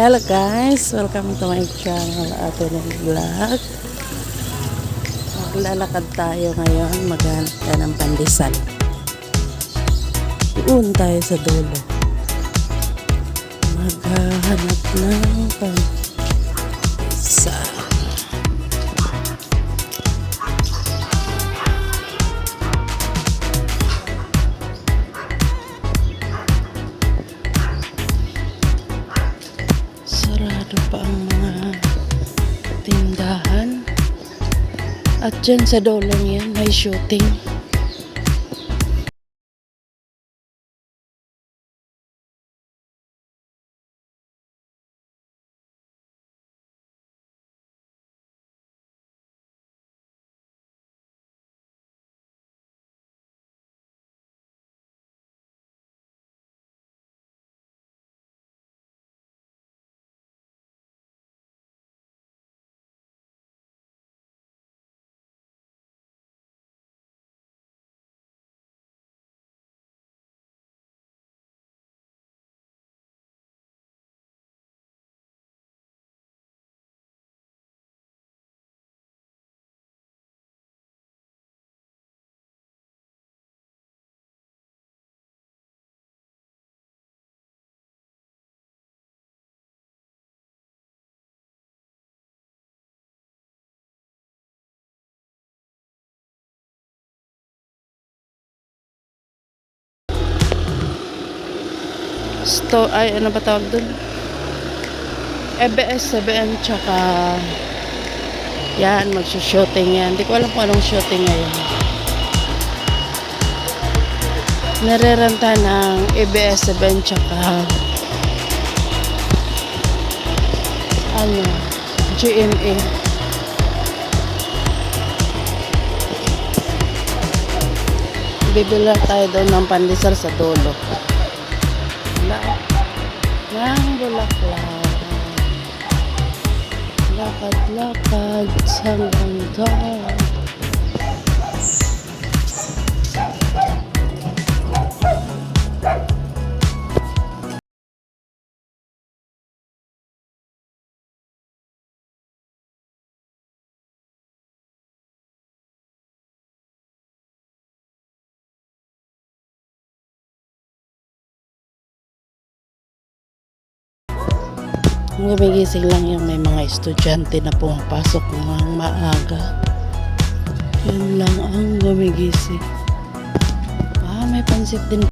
Hello guys, welcome to my channel Ate ng Vlog. Maglalakad tayo ngayon, maghanap tayo ng pandesal. Doon tayo sa dulo. Maghahanap ng pandesal. At dyan sa dolong yan, may shooting. Sto ay ano ba tawag dun? EBS, CBN, tsaka yan, magsushooting yan. Hindi ko alam kung anong shooting ngayon. Narerenta ng EBS, CBN, tsaka ano, GMA. Bibila tayo doon ng pandesal sa dulo. Ng bulaklak. Lakad-lakad sa ganda. Gumigising lang yung may mga estudyante na pumapasok ng maaga. Yun lang ang gumigising. Ah, may pansit din